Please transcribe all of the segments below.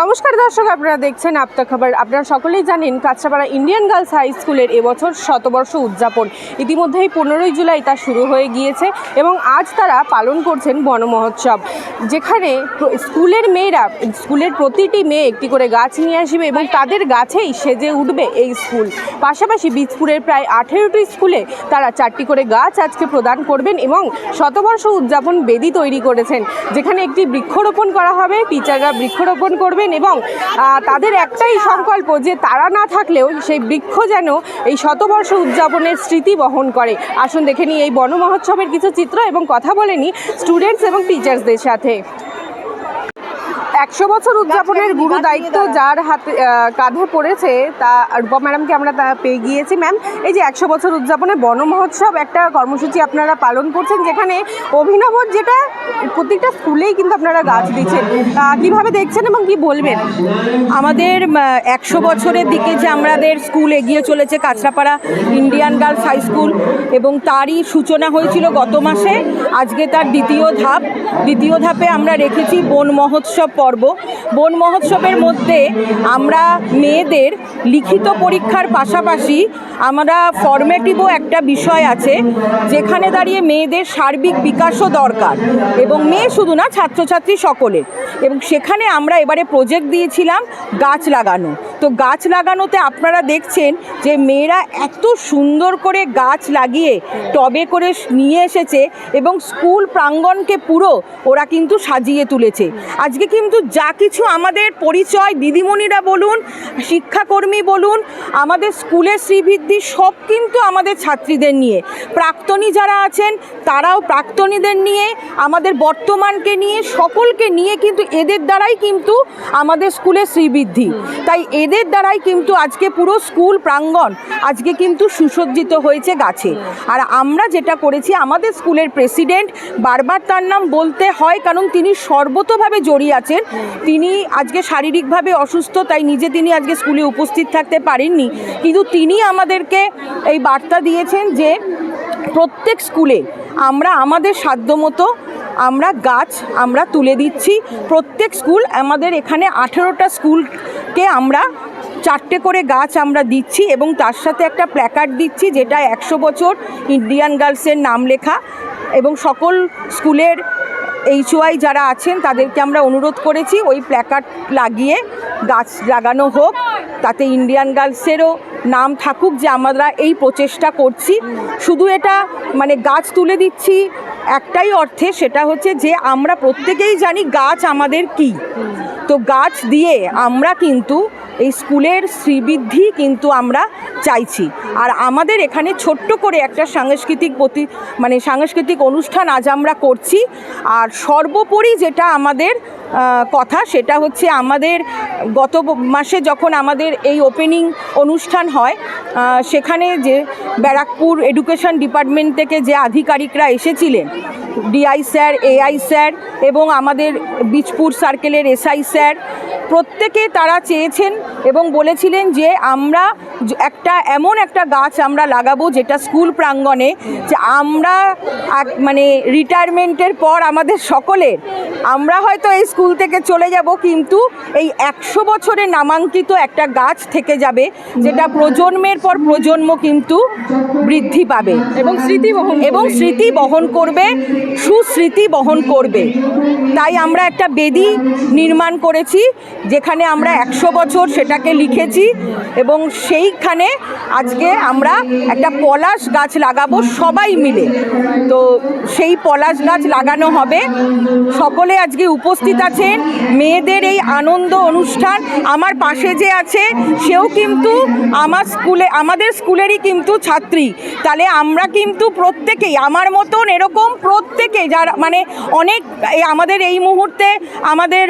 নমস্কার দর্শক, আপনারা দেখছেন আপতা খবর। আপনারা সকলেই জানেন কাঁচরাপাড়া ইন্ডিয়ান গার্লস হাই স্কুলের এবছর শতবর্ষ উদযাপন। ইতিমধ্যেই পনেরোই জুলাই তা শুরু হয়ে গিয়েছে এবং আজ তারা পালন করছেন বনমহোৎসব যেখানে স্কুলের মেয়েরা, স্কুলের প্রতিটি মেয়ে একটি করে গাছ নিয়ে আসবে এবং তাদের গাছেই সেজে উঠবে এই স্কুল। পাশাপাশি বীজপুরের প্রায় আঠেরোটি স্কুলে তারা চারটি করে গাছ আজকে প্রদান করবেন এবং শতবর্ষ উদযাপন বেদি তৈরি করেছেন। যেখানে একটি বৃক্ষরোপণ করা হবে টিচাররা বৃক্ষরোপণ করবেন এবং তাদের একটাই সংকল্প যে তারা না থাকলেও সেই বৃক্ষ যেন এই শতবর্ষ উদযাপনের স্মৃতি বহন করে। আসুন দেখে নিই এই বন মহোৎসবের কিছু চিত্র এবং কথা বলেনি স্টুডেন্টস এবং টিচার্সদের সাথে। একশো বছর উদযাপনের গুরু দায়িত্ব যার হাতে কাঁধে পড়েছে তা রূপা ম্যাডামকে আমরা তা পেয়ে গিয়েছি। ম্যাম এই যে একশো বছর উদযাপনে বন মহোৎসব একটা কর্মসূচি আপনারা পালন করছেন যেখানে অভিনব যেটা প্রত্যেকটা স্কুলেই কিন্তু আপনারা গাছ দিচ্ছেন। তা কীভাবে দেখছেন এবং কি বলবেন? আমাদের একশো বছরের দিকে যে আমাদের স্কুল এগিয়ে চলেছে Kanchrapara Indian girls high school এবং তারই সূচনা হয়েছিল গত মাসে। আজকে তার দ্বিতীয় ধাপ। দ্বিতীয় ধাপে আমরা রেখেছি বন মহোৎসব পর্ব। বন মহোৎসবের মধ্যে আমরা মেয়েদের লিখিত পরীক্ষার পাশাপাশি আমরা ফর্মেটিভও একটা বিষয় আছে, যেখানে দাঁড়িয়ে মেয়েদের সার্বিক বিকাশও দরকার এবং মেয়ে শুধু না, ছাত্রছাত্রী সকলের। এবং সেখানে আমরা এবারে প্রজেক্ট দিয়েছিলাম গাছ লাগানো। তো গাছ লাগানোতে আপনারা দেখছেন যে মেয়েরা এত সুন্দর করে গাছ লাগিয়ে টবে করে নিয়ে এসেছে এবং স্কুল প্রাঙ্গণকে পুরো ওরা কিন্তু সাজিয়ে তুলেছে। আজকে কিন্তু যা কিছু আমাদের পরিচয়, দিদিমণিরা বলুন, শিক্ষাকর্মী বলুন, আমাদের স্কুলের শ্রীবৃদ্ধি সব কিন্তু আমাদের ছাত্রীদের নিয়ে। প্রাক্তনী যারা আছেন, তারাও প্রাক্তনীদের নিয়ে, আমাদের বর্তমানকে নিয়ে, সকলকে নিয়ে কিন্তু এদের দ্বারাই কিন্তু আমাদের স্কুলের শ্রীবৃদ্ধি। তাই এদের দ্বারাই কিন্তু আজকে পুরো স্কুল প্রাঙ্গণ আজকে কিন্তু সুসজ্জিত হয়েছে গাছে। আর আমরা যেটা করেছি, আমাদের স্কুলের প্রেসিডেন্ট বারবার তার নাম বলতে হয়, কারণ তিনি সর্বতভাবে জড়িয়ে আছেন। তিনি আজকে শারীরিকভাবে অসুস্থ, তাই নিজে তিনি আজকে স্কুলে উপস্থিত থাকতে পারেননি। কিন্তু তিনি আমাদেরকে এই বার্তা দিয়েছেন যে, প্রত্যেক স্কুলে আমরা আমাদের সাধ্যমতো আমরা গাছ আমরা তুলে দিচ্ছি। প্রত্যেক স্কুল আমাদের এখানে আঠেরোটা স্কুলকে আমরা চারটে করে গাছ আমরা দিচ্ছি এবং তার সাথে একটা প্ল্যাকার্ড দিচ্ছি যেটা একশো বছর ইন্ডিয়ান গার্লসের নাম লেখা এবং সকল স্কুলের এইচওয়াই যারা আছেন, তাদেরকে আমরা অনুরোধ করেছি ওই প্ল্যাকার্ড লাগিয়ে গাছ লাগানো হোক। তাতে ইন্ডিয়ান গার্লসেরও নাম থাকুক যে আমরা এই প্রচেষ্টা করছি। শুধু এটা মানে গাছ তুলে দিচ্ছি একটাই অর্থে, সেটা হচ্ছে যে আমরা প্রত্যেকেই জানি গাছ আমাদের কি। তো গাছ দিয়ে আমরা কিন্তু এই স্কুলের শ্রীবৃদ্ধি কিন্তু আমরা চাইছি। আর আমাদের এখানে ছোট্ট করে একটা সাংস্কৃতিক প্রতি মানে সাংস্কৃতিক অনুষ্ঠান আজ আমরা করছি। আর সর্বোপরি যেটা আমাদের কথা সেটা হচ্ছে আমাদের গত মাসে যখন আমাদের এই ওপেনিং অনুষ্ঠান হয় সেখানে যে ব্যারাকপুর এডুকেশন ডিপার্টমেন্ট থেকে যে আধিকারিকরা এসেছিলেন ডিআই স্যার এআই স্যার এবং আমাদের বীজপুর সার্কেলের এসআই স্যার প্রত্যেকে তারা চেয়েছেন এবং বলেছিলেন যে আমরা একটা এমন একটা গাছ আমরা লাগাবো যেটা স্কুল প্রাঙ্গণে যে আমরা মানে রিটায়ারমেন্টের পর আমাদের সকলের আমরা হয়তো এই স্কুল থেকে চলে যাব কিন্তু এই একশো বছরে নামাঙ্কিত একটা গাছ থেকে যাবে যেটা প্রজন্মের পর প্রজন্ম কিন্তু বৃদ্ধি পাবে এবং স্মৃতি বহন এবং স্মৃতি বহন করবে সুস্মৃতি বহন করবে। তাই আমরা একটা বেদি নির্মাণ করেছি যেখানে আমরা একশো বছর সেটাকে লিখেছি এবং সেইখানে আজকে আমরা একটা পলাশ গাছ লাগাবো সবাই মিলে। তো সেই পলাশ গাছ লাগানো হবে। সকলে আজকে উপস্থিত আছেন। মেয়েদের এই আনন্দ অনুষ্ঠান আমার পাশে যে আছে, সেও কিন্তু আমার স্কুলে, আমাদের স্কুলেরই কিন্তু ছাত্রী। তাহলে আমরা কিন্তু প্রত্যেকেই, আমার মতন এরকম প্রত্যেকে যারা মানে অনেক আমাদের এই মুহূর্তে আমাদের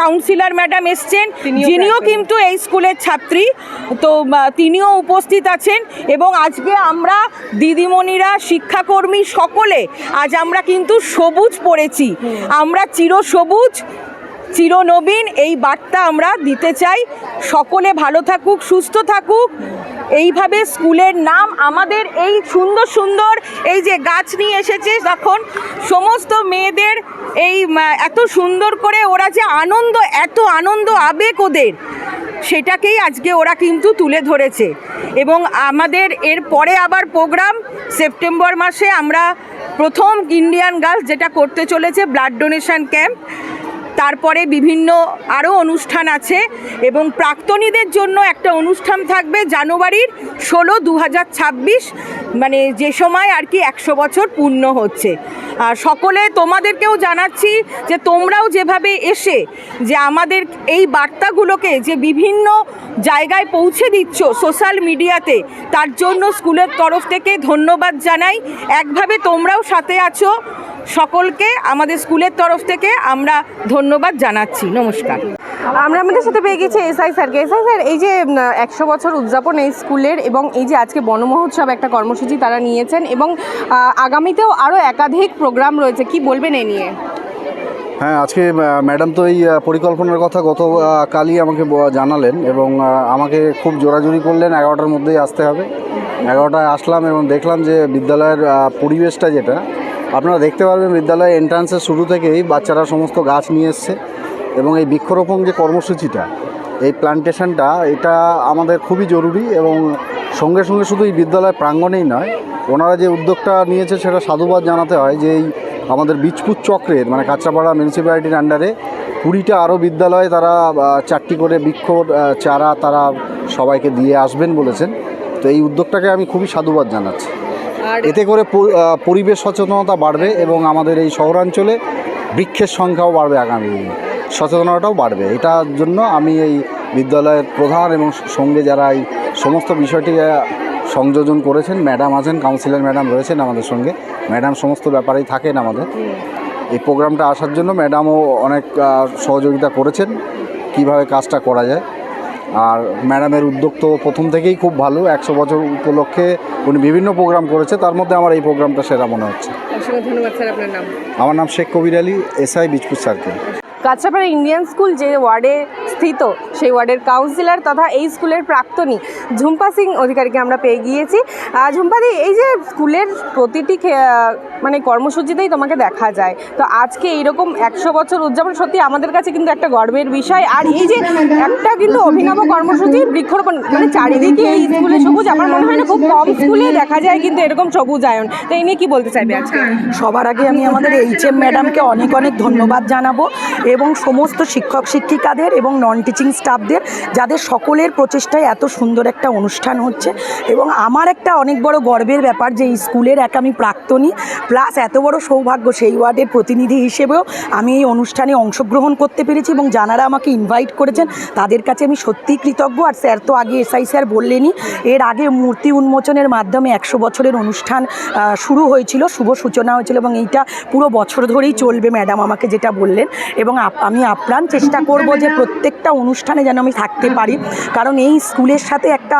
কাউন্সিলর ম্যাডাম এসছেন তিনিও যিনিও কিন্তু এই স্কুলের ছাত্রী। তো তিনিও উপস্থিত আছেন এবং আজকে আমরা দিদিমণিরা শিক্ষাকর্মী সকলে আজ আমরা কিন্তু সবুজ পড়েছি। আমরা চির সবুজ চিরনবীন এই বার্তা আমরা দিতে চাই। সকলে ভালো থাকুক সুস্থ থাকুক। এইভাবে স্কুলের নাম আমাদের এই সুন্দর সুন্দর এই যে গাছ নিয়ে এসেছে তখন সমস্ত মেয়েদের এই এত সুন্দর করে ওরা যে আনন্দ, এত আনন্দ, আবেগ ওদের, সেটাকেই আজকে ওরা কিন্তু তুলে ধরেছে। এবং আমাদের এর পরে আবার প্রোগ্রাম, সেপ্টেম্বর মাসে আমরা প্রথম ইন্ডিয়ান গার্লস যেটা করতে চলেছে, ব্লাড ডোনেশন ক্যাম্প। তারপরে বিভিন্ন আরও অনুষ্ঠান আছে এবং প্রাক্তনীদের জন্য একটা অনুষ্ঠান থাকবে জানুয়ারির ষোলো দু মানে যে সময় আর কি একশো বছর পূর্ণ হচ্ছে। আর সকলে তোমাদেরকেও জানাচ্ছি যে তোমরাও যেভাবে এসে যে আমাদের এই বার্তাগুলোকে যে বিভিন্ন জায়গায় পৌঁছে দিচ্ছ সোশ্যাল মিডিয়াতে, তার জন্য স্কুলের তরফ থেকে ধন্যবাদ জানাই। একভাবে তোমরাও সাথে আছো। সকলকে আমাদের স্কুলের তরফ থেকে আমরা ধন্যবাদ জানাচ্ছি। নমস্কার। আমরা আমাদের সাথে পেয়ে গেছি এসআই স্যারকে এসআই স্যার এই যে একশো বছর উদযাপন এই স্কুলের এবং এই যে আজকে বনমহোৎসব একটা কর্মসূচি তারা নিয়েছেন এবং আগামীতেও আরও একাধিক প্রোগ্রাম রয়েছে কি বলবেন এ নিয়ে? হ্যাঁ আজকে ম্যাডাম তো এই পরিকল্পনার কথা গত কালই আমাকে জানালেন এবং আমাকে খুব জোরাজুরি করলেন এগারোটার মধ্যেই আসতে হবে। এগারোটায় আসলাম এবং দেখলাম যে বিদ্যালয়ের পরিবেশটা যেটা আপনারা দেখতে পারবেন বিদ্যালয়ের এন্ট্রান্সের শুরু থেকেই বাচ্চারা সমস্ত গাছ নিয়ে এসছে এবং এই বৃক্ষরোপণ যে কর্মসূচিটা, এই প্লান্টেশনটা এটা আমাদের খুবই জরুরি এবং সঙ্গে সঙ্গে শুধু এই বিদ্যালয় প্রাঙ্গণেই নয়, ওনারা যে উদ্যোগটা নিয়েছে সেটা সাধুবাদ জানাতে হয় যে এই আমাদের বীজপুর চক্রের মানে কাঁচরাপাড়া মিউনিসিপ্যালিটির আন্ডারে কুড়িটা আরও বিদ্যালয়ে তারা চারটি করে বৃক্ষ চারা তারা সবাইকে দিয়ে আসবেন বলেছেন। তো এই উদ্যোগটাকে আমি খুবই সাধুবাদ জানাচ্ছি। এতে করে পরিবেশ সচেতনতা বাড়বে এবং আমাদের এই শহরাঞ্চলে বৃক্ষের সংখ্যাও বাড়বে আগামী দিনে। সচেতনতাটাও বাড়বে। এটার জন্য আমি এই বিদ্যালয়ের প্রধান এবং সঙ্গে যারা এই সমস্ত বিষয়টি সংযোজন করেছেন, ম্যাডাম আছেন, কাউন্সিলর ম্যাডাম রয়েছেন আমাদের সঙ্গে। ম্যাডাম সমস্ত ব্যাপারেই থাকেন আমাদের। এই প্রোগ্রামটা আসার জন্য ম্যাডামও অনেক সহযোগিতা করেছেন। কীভাবে কাজটা করা যায় আর ম্যাডামের উদ্যোগ তো প্রথম থেকেই খুব ভালো একশো বছর উপলক্ষে উনি বিভিন্ন প্রোগ্রাম করেছে তার মধ্যে আমার এই প্রোগ্রামটা সেরা মনে হচ্ছে। অসংখ্য ধন্যবাদ স্যার আপনার নাম। আমার নাম Sheikh Kabir Ali SI Bijpur circle. Kachrapara Indian school যে ওয়ার্ডে স্থিত, সেই ওয়ার্ডের কাউন্সিলর তথা এই স্কুলের প্রাক্তনী ঝুম্পা সিং অধিকারীকে আমরা পেয়ে গিয়েছি। ঝুম্পাদি এই যে স্কুলের প্রতিটি মানে কর্মসূচিতেই তোমাকে দেখা যায়। তো আজকে এইরকম একশো বছর উদযাপন, সত্যি আমাদের কাছে কিন্তু একটা গর্বের বিষয়। আর এই যে একটা কিন্তু অভিনব কর্মসূচি বৃক্ষরোপণ মানে চারিদিকে এই স্কুলে সবুজ, আমার মনে হয় না খুব কম স্কুলে দেখা যায় কিন্তু এরকম সবুজায়ন। তো এই নিয়ে কী বলতে চাইবে আজকে? সবার আগে আমি আমাদের এইচ এম ম্যাডামকে অনেক অনেক ধন্যবাদ জানাব। এবং সমস্ত শিক্ষক শিক্ষিকাদের এবং নন টিচিং স্টাফদের যাদের সকলের প্রচেষ্টায় এত সুন্দর একটা অনুষ্ঠান হচ্ছে। এবং আমার একটা অনেক বড় গর্বের ব্যাপার যে, এই স্কুলের এক আমি প্রাক্তনী প্লাস এত বড় সৌভাগ্য সেই ওয়ার্ডের প্রতিনিধি হিসেবেও আমি এই অনুষ্ঠানে অংশগ্রহণ করতে পেরেছি এবং যারা আমাকে ইনভাইট করেছেন, তাদের কাছে আমি সত্যিই কৃতজ্ঞ। আর স্যার তো আগে এসআই স্যার বললেনই, এর আগে মূর্তি উন্মোচনের মাধ্যমে একশো বছরের অনুষ্ঠান শুরু হয়েছিল, শুভ সূচনা হয়েছিল এবং এইটা পুরো বছর ধরেই চলবে ম্যাডাম আমাকে যেটা বললেন। এবং আমি আপ্রাণ চেষ্টা করব যে প্রত্যেকটা অনুষ্ঠানে যেন আমি থাকতে পারি। কারণ এই স্কুলের সাথে একটা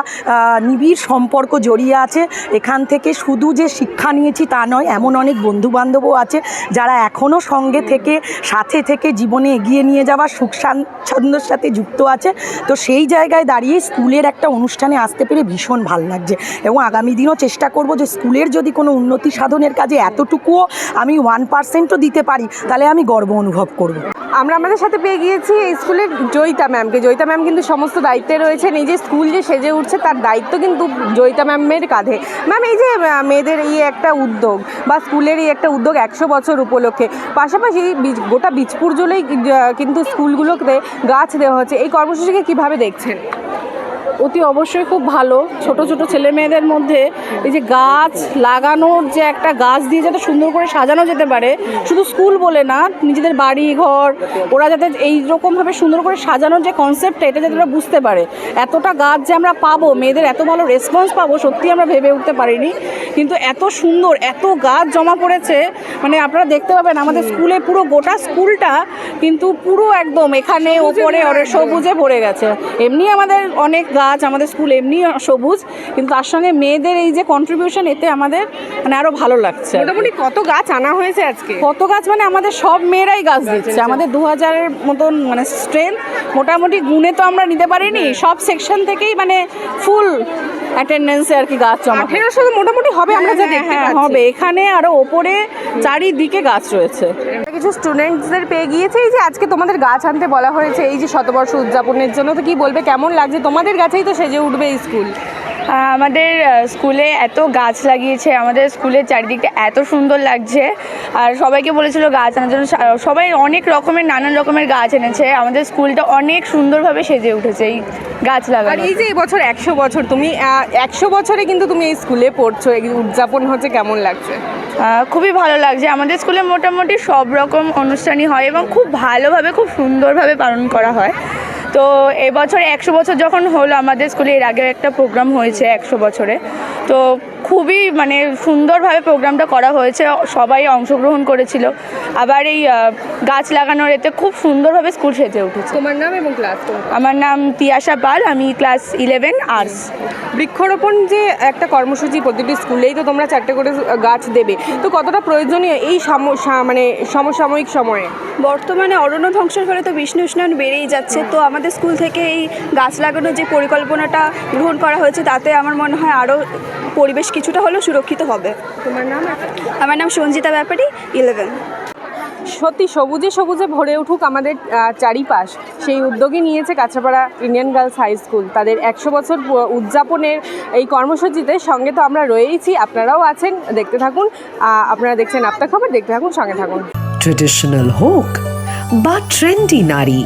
নিবিড় সম্পর্ক জড়িয়ে আছে। এখান থেকে শুধু যে শিক্ষা নিয়েছি তা নয়, এমন অনেক বন্ধু বান্ধবও আছে যারা এখনও সঙ্গে থেকে, সাথে থেকে জীবনে এগিয়ে নিয়ে যাওয়া সুখ স্বাচ্ছন্দ্যর সাথে যুক্ত আছে। তো সেই জায়গায় দাঁড়িয়ে স্কুলের একটা অনুষ্ঠানে আসতে পেরে ভীষণ ভালো লাগছে। এবং আগামী দিনও চেষ্টা করব যে স্কুলের যদি কোনো উন্নতি সাধনের কাজে এতটুকুও আমি ওয়ান পার্সেন্টও দিতে পারি, তাহলে আমি গর্ব অনুভব করব। আমরা আমাদের সাথে পেয়ে গিয়েছি স্কুলের জয়িতা ম্যামকে। জয়িতা ম্যাম কিন্তু সমস্ত দায়িত্বে রয়েছেন এই যে স্কুল যে সেজে উঠছে তার দায়িত্ব কিন্তু জয়িতা ম্যামের কাঁধে। ম্যাম, এই যে মেয়েদের এই একটা উদ্যোগ বা স্কুলের এই একটা উদ্যোগ একশো বছর উপলক্ষে, পাশাপাশি গোটা বিজপুর জলেই কিন্তু স্কুলগুলোতে গাছ দেওয়া হচ্ছে, এই কর্মসূচিকে কীভাবে দেখছেন? অতি অবশ্যই খুব ভালো। ছোট ছোট ছেলে মেয়েদের মধ্যে এই যে গাছ লাগানোর যে একটা গাছ দিয়ে যাতে সুন্দর করে সাজানো যেতে পারে শুধু স্কুল বলে না নিজেদের বাড়ি ঘর ওরা যাতে এই রকমভাবে সুন্দর করে সাজানোর যে কনসেপ্টটা এটা যাতে ওরা বুঝতে পারে। এতটা গাছ যে আমরা পাবো মেয়েদের এত ভালো রেসপন্স পাবো সত্যি আমরা ভেবে উঠতে পারিনি। কিন্তু এত সুন্দর এত গাছ জমা পড়েছে মানে আপনারা দেখতে পাবেন আমাদের স্কুলে পুরো গোটা স্কুলটা কিন্তু পুরো একদম এখানে ওপরে ওরে সবুজে ভরে গেছে। এমনি আমাদের অনেক গাছ আমাদের স্কুল এমনি সবুজ কিন্তু তার সঙ্গে মেয়েদের এই যে কন্ট্রিবিউশন এতে আমাদের মানে আরও ভালো লাগছে। মোটামুটি কত গাছ আনা হয়েছে আজকে? কত গাছ মানে আমাদের সব মেয়েরাই গাছ দিচ্ছে। আমাদের দু হাজারের মতন মানে স্ট্রেংথ মোটামুটি গুণে তো আমরা নিতে পারিনি। সব সেকশন থেকেই মানে ফুল অ্যাটেন্ডেন্সে আর কি গাছ জমা। আঠেরোশো মোটামুটি হবে আমরা যা হ্যাঁ, দেখতে হ্যাঁ, হবে। এখানে আরও ওপরে চারিদিকে গাছ রয়েছে। কিছু স্টুডেন্টসদের পেয়ে গিয়েছে। এই যে আজকে তোমাদের গাছ আনতে বলা হয়েছে এই যে শতবর্ষ উদযাপনের জন্য তো কি বলবে? কেমন লাগছে? তোমাদের গাছেই তো সেজে উঠবে স্কুল। আমাদের স্কুলে এত গাছ লাগিয়েছে আমাদের স্কুলের চারিদিকটা এত সুন্দর লাগছে। আর সবাইকে বলেছিল গাছ আনার জন্য। সবাই অনেক রকমের নানান রকমের গাছ এনেছে। আমাদের স্কুলটা অনেক সুন্দরভাবে সেজে উঠেছে এই গাছ আর লাগানো এই যে এবছর একশো বছর তুমি একশো বছরে কিন্তু তুমি এই স্কুলে পড়ছো। এই উদযাপন হচ্ছে কেমন লাগছে? খুবই ভালো লাগছে। আমাদের স্কুলে মোটামুটি সব রকম অনুষ্ঠানই হয় এবং খুব ভালোভাবে খুব সুন্দরভাবে পালন করা হয়। তো এবছর একশো বছর যখন হলো, আমাদের স্কুলে এর আগে একটা প্রোগ্রাম হয়েছে একশো বছরে। তো খুবই মানে সুন্দরভাবে প্রোগ্রামটা করা হয়েছে সবাই অংশগ্রহণ করেছিল। আবার এই গাছ লাগানোর এতে খুব সুন্দরভাবে স্কুল সেজে উঠেছে। তোমার নাম এবং ক্লাস আমার নাম তিয়াশা পাল আমি ক্লাস ইলেভেন আর্টস বৃক্ষরোপণ যে একটা কর্মসূচি প্রতিটি স্কুলেই তো তোমরা চারটে করে গাছ দেবে তো কতটা প্রয়োজনীয় এই সাম- সা- মানে সমসাময়িক সময়ে? বর্তমানে অরণ্য ধ্বংসের ফলে তো বিষ্ণু উষ্ণায়ন বেড়েই যাচ্ছে তো আমাদের স্কুল থেকে এই গাছ লাগানোর যে পরিকল্পনাটা গ্রহণ করা হয়েছে তাতে আমার মনে হয় আরও পরিবেশ কিছুটা হলেও সুরক্ষিত হবে। তোমার নাম আমার নাম সঞ্জিতা ব্যাপারী ইলেভেন সত্যি সবুজে সবুজে ভরে উঠুক আমাদের চারিপাশ। সেই উদ্যোগই নিয়েছে Kachrapara Indian girls high school তাদের একশো বছর উদযাপনের এই কর্মসূচিতে সঙ্গে তো আমরা রয়েইছি। আপনারাও আছেন দেখতে থাকুন। আপনারা দেখছেন আপনার খবর দেখতে থাকুন সঙ্গে থাকুন। ট্রেডিশনাল হোক বা ট্রেন্ডি নারী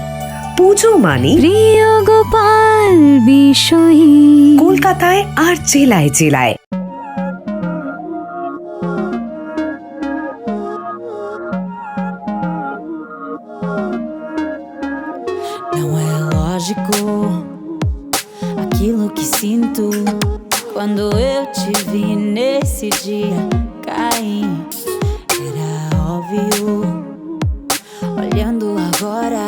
পুজো মানে প্রিয় গোপাল বিষয়ী কলকাতায় আর জেলায় জেলায় Não é lógico aquilo que sinto quando eu te vi nesse dia cair. Era óbvio. Olhando agora,